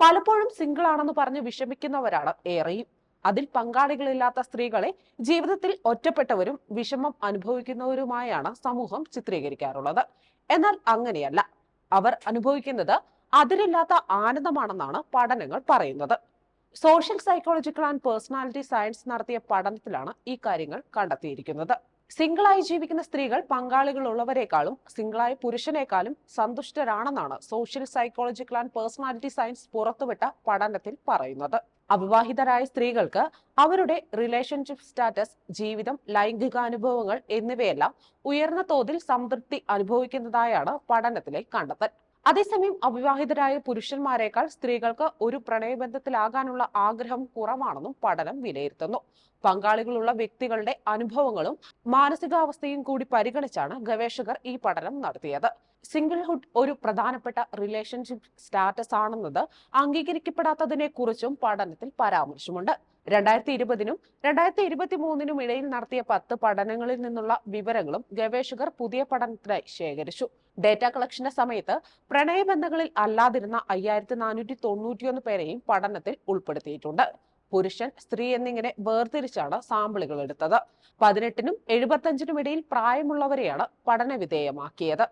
പലപ്പോഴും സിംഗിൾ ആണെന്ന് പറഞ്ഞ് വിഷമിക്കുന്നവരാണ് ഏറെയും. അതിൽ പങ്കാളികളില്ലാത്ത സ്ത്രീകളെ ജീവിതത്തിൽ ഒറ്റപ്പെട്ടവരും വിഷമം അനുഭവിക്കുന്നവരുമായാണ് സമൂഹം ചിത്രീകരിക്കാറുള്ളത്. എന്നാൽ അങ്ങനെയല്ല. അവർ അനുഭവിക്കുന്നത് അതിരില്ലാത്ത ആനന്ദമാണെന്നാണ് പഠനങ്ങൾ പറയുന്നത്. Social psychological and personality science നടത്തിയ പഠനത്തിലാണ് ഈ കാര്യങ്ങൾ കണ്ടെത്തിയിരിക്കുന്നത്. സിംഗിളായി ജീവിക്കുന്ന സ്ത്രീകൾ പങ്കാളികളുള്ളവരെക്കാളും സിംഗിളായ പുരുഷനേക്കാളും സന്തുഷ്ടരാണെന്നാണ് social psychological and personality science പുറത്തുവിട്ട പഠനത്തിൽ പറയുന്നത്. അവിവാഹിതരായ സ്ത്രീകൾക്ക് അവരുടെ റിലേഷൻഷിപ്പ് സ്റ്റാറ്റസ് ജീവിതം ലൈംഗികാനുഭവങ്ങൾ എന്നിവയെല്ലാം ഉയർന്ന തോതിൽ സംതൃപ്തി അനുഭവിക്കുന്നതായാണ് പഠനത്തിലെ കണ്ടെത്തൽ. അതേസമയം അവിവാഹിതരായ പുരുഷന്മാരെക്കാൾ സ്ത്രീകൾക്ക് ഒരു പ്രണയബന്ധത്തിലാകാനുള്ള ആഗ്രഹം കുറവാണെന്നും പഠനം വിലയിരുത്തുന്നു. പങ്കാളികളുള്ള വ്യക്തികളുടെ അനുഭവങ്ങളും മാനസികാവസ്ഥയും കൂടി പരിഗണിച്ചാണ് ഗവേഷകർ ഈ പഠനം നടത്തിയത്. സിംഗിൾഹുഡ് ഒരു പ്രധാനപ്പെട്ട റിലേഷൻഷിപ്പ് സ്റ്റാറ്റസ് ആണെന്നത് അംഗീകരിക്കപ്പെടാത്തതിനെ കുറിച്ചും പഠനത്തിൽ പരാമർശമുണ്ട്. രണ്ടായിരത്തി ഇരുപതിനും രണ്ടായിരത്തി ഇരുപത്തി മൂന്നിനും ഇടയിൽ നടത്തിയ പത്ത് പഠനങ്ങളിൽ നിന്നുള്ള വിവരങ്ങളും ഗവേഷകർ പുതിയ പഠനത്തിനായി ശേഖരിച്ചു. ഡേറ്റ കളക്ഷന്റെ സമയത്ത് പ്രണയബന്ധങ്ങളിൽ അല്ലാതിരുന്ന അയ്യായിരത്തി നാനൂറ്റി തൊണ്ണൂറ്റിയൊന്ന് പേരെയും പഠനത്തിൽ ഉൾപ്പെടുത്തിയിട്ടുണ്ട്. പുരുഷൻ സ്ത്രീ എന്നിങ്ങനെ വേർതിരിച്ചാണ് സാമ്പിളുകൾ എടുത്തത്. പതിനെട്ടിനും എഴുപത്തഞ്ചിനും ഇടയിൽ പ്രായമുള്ളവരെയാണ് പഠന വിധേയമാക്കിയത്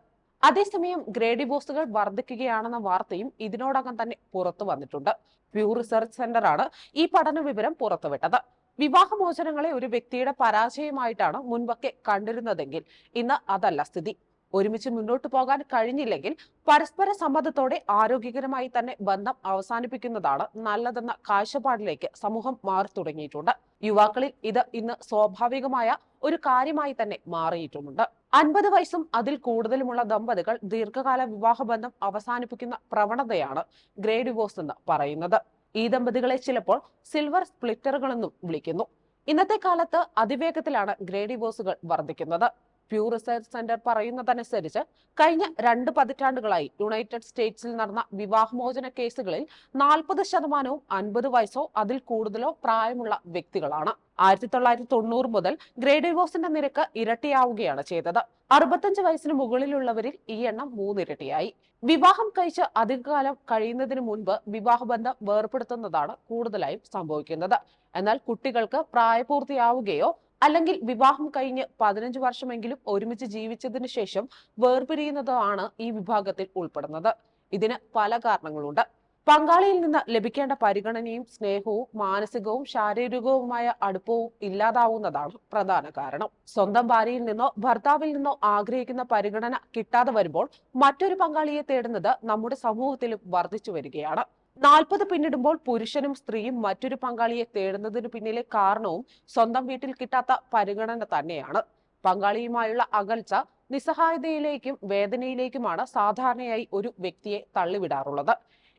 അതേസമയം ഗ്രേഡി ബോസുകൾ വർദ്ധിക്കുകയാണെന്ന വാർത്തയും ഇതിനോടകം തന്നെ പുറത്തു വന്നിട്ടുണ്ട്. പ്യൂ റിസർച്ച് സെന്ററാണ് ഈ പഠന വിവരം പുറത്തുവിട്ടത്. വിവാഹമോചനങ്ങളെ ഒരു വ്യക്തിയുടെ പരാജയമായിട്ടാണ് മുൻപൊക്കെ കണ്ടിരുന്നതെങ്കിൽ ഇന്ന് അതല്ല സ്ഥിതി. ഒരുമിച്ച് മുന്നോട്ട് പോകാൻ കഴിഞ്ഞില്ലെങ്കിൽ പരസ്പര സമ്മതത്തോടെ ആരോഗ്യകരമായി തന്നെ ബന്ധം അവസാനിപ്പിക്കുന്നതാണ് നല്ലതെന്ന കാഴ്ചപ്പാടിലേക്ക് സമൂഹം മാറി തുടങ്ങിയിട്ടുണ്ട്. യുവാക്കളിൽ ഇത് ഇന്ന് സ്വാഭാവികമായ ഒരു കാര്യമായി തന്നെ മാറിയിട്ടുമുണ്ട്. അൻപത് വയസ്സും അതിൽ കൂടുതലുമുള്ള ദമ്പതികൾ ദീർഘകാല വിവാഹബന്ധം അവസാനിപ്പിക്കുന്ന പ്രവണതയാണ് ഗ്രേ ഡിവോഴ്സ് എന്ന് പറയുന്നത്. ഈ ദമ്പതികളെ ചിലപ്പോൾ സിൽവർ സ്പ്ലിറ്ററുകളെന്നും വിളിക്കുന്നു. ഇന്നത്തെ കാലത്ത് അതിവേഗത്തിലാണ് ഗ്രേ ഡിവോഴ്സുകൾ വർദ്ധിക്കുന്നത്. പ്യൂ റിസർച്ച് സെന്റർ പറയുന്നതനുസരിച്ച് കഴിഞ്ഞ രണ്ട് പതിറ്റാണ്ടുകളായി യുണൈറ്റഡ് സ്റ്റേറ്റ്സിൽ നടന്ന വിവാഹമോചന കേസുകളിൽ നാൽപ്പത് ശതമാനവും അൻപത് വയസ്സോ അതിൽ കൂടുതലോ പ്രായമുള്ള വ്യക്തികളാണ്. ആയിരത്തി തൊള്ളായിരത്തി തൊണ്ണൂറ് മുതൽ ഗ്രേഡ് ഡിവോഴ്സിന്റെ നിരക്ക് ഇരട്ടിയാവുകയാണ് ചെയ്തത്. അറുപത്തഞ്ച് വയസ്സിന് മുകളിലുള്ളവരിൽ ഈ എണ്ണം മൂന്നിരട്ടിയായി. വിവാഹം കഴിച്ച് അധികകാലം കഴിയുന്നതിന് മുൻപ് വിവാഹബന്ധം വേർപെടുത്തുന്നതാണ് കൂടുതലായും സംഭവിക്കുന്നത്. എന്നാൽ കുട്ടികൾക്ക് പ്രായപൂർത്തിയാവുകയോ അല്ലെങ്കിൽ വിവാഹം കഴിഞ്ഞ് പതിനഞ്ച് വർഷമെങ്കിലും ഒരുമിച്ച് ജീവിച്ചതിന് ശേഷം വേർപിരിയുന്നതാണ് ഈ വിഭാഗത്തിൽ ഉൾപ്പെടുന്നത്. ഇതിന് പല കാരണങ്ങളുണ്ട്. പങ്കാളിയിൽ നിന്ന് ലഭിക്കേണ്ട പരിഗണനയും സ്നേഹവും മാനസികവും ശാരീരികവുമായ അടുപ്പവും ഇല്ലാതാവുന്നതാണ് പ്രധാന കാരണം. സ്വന്തം ഭാര്യയിൽ നിന്നോ ഭർത്താവിൽ നിന്നോ ആഗ്രഹിക്കുന്ന പരിഗണന കിട്ടാതെ വരുമ്പോൾ മറ്റൊരു പങ്കാളിയെ തേടുന്നത് നമ്മുടെ സമൂഹത്തിലും വർദ്ധിച്ചു വരികയാണ്. നാൽപ്പത് പിന്നിടുമ്പോൾ പുരുഷനും സ്ത്രീയും മറ്റൊരു പങ്കാളിയെ തേടുന്നതിന് പിന്നിലെ കാരണവും സ്വന്തം വീട്ടിൽ കിട്ടാത്ത പരിഗണന തന്നെയാണ്. പങ്കാളിയുമായുള്ള അകൽച്ച നിസ്സഹായതയിലേക്കും വേദനയിലേക്കുമാണ് സാധാരണയായി ഒരു വ്യക്തിയെ തള്ളിവിടാറുള്ളത്.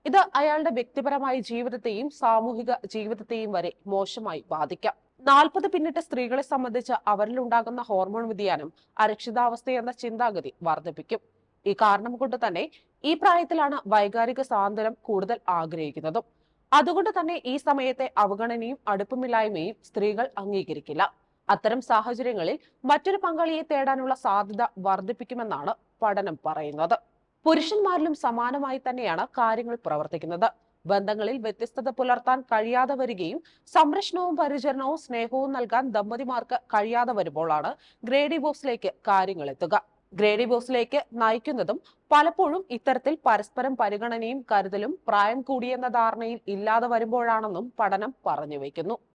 ഇത് അയാളുടെ വ്യക്തിപരമായ ജീവിതത്തെയും സാമൂഹിക ജീവിതത്തെയും വരെ മോശമായി ബാധിക്കാം. നാൽപ്പത് പിന്നിട്ട സ്ത്രീകളെ സംബന്ധിച്ച് അവരിലുണ്ടാകുന്ന ഹോർമോൺ വ്യതിയാനം അരക്ഷിതാവസ്ഥ എന്ന ചിന്താഗതി വർദ്ധിപ്പിക്കും. ഈ കാരണം കൊണ്ട് തന്നെ ഈ പ്രായത്തിലാണ് വൈകാരിക സ്വാതന്ത്ര്യം കൂടുതൽ ആഗ്രഹിക്കുന്നതും. അതുകൊണ്ട് തന്നെ ഈ സമയത്തെ അവഗണനയും അടുപ്പമില്ലായ്മയും സ്ത്രീകൾ അംഗീകരിക്കില്ല. അത്തരം സാഹചര്യങ്ങളിൽ മറ്റൊരു പങ്കാളിയെ തേടാനുള്ള സാധ്യത വർദ്ധിപ്പിക്കുമെന്നാണ് പഠനം പറയുന്നത്. പുരുഷന്മാരിലും സമാനമായി തന്നെയാണ് കാര്യങ്ങൾ പ്രവർത്തിക്കുന്നത്. ബന്ധങ്ങളിൽ വ്യത്യസ്തത പുലർത്താൻ കഴിയാതെ വരികയും സംരക്ഷണവും പരിചരണവും സ്നേഹവും നൽകാൻ ദമ്പതിമാർക്ക് കഴിയാതെ വരുമ്പോഴാണ് ഗ്രേഡി ബോക്സിലേക്ക് കാര്യങ്ങൾ എത്തുക. ഗ്രേഡി ബോസിലേക്ക് നയിക്കുന്നതും പലപ്പോഴും ഇത്തരത്തിൽ പരസ്പരം പരിഗണനയും കരുതലും പ്രായം കൂടിയെന്ന ധാരണയിൽ ഇല്ലാതെ വരുമ്പോഴാണെന്നും പഠനം പറഞ്ഞു വയ്ക്കുന്നു.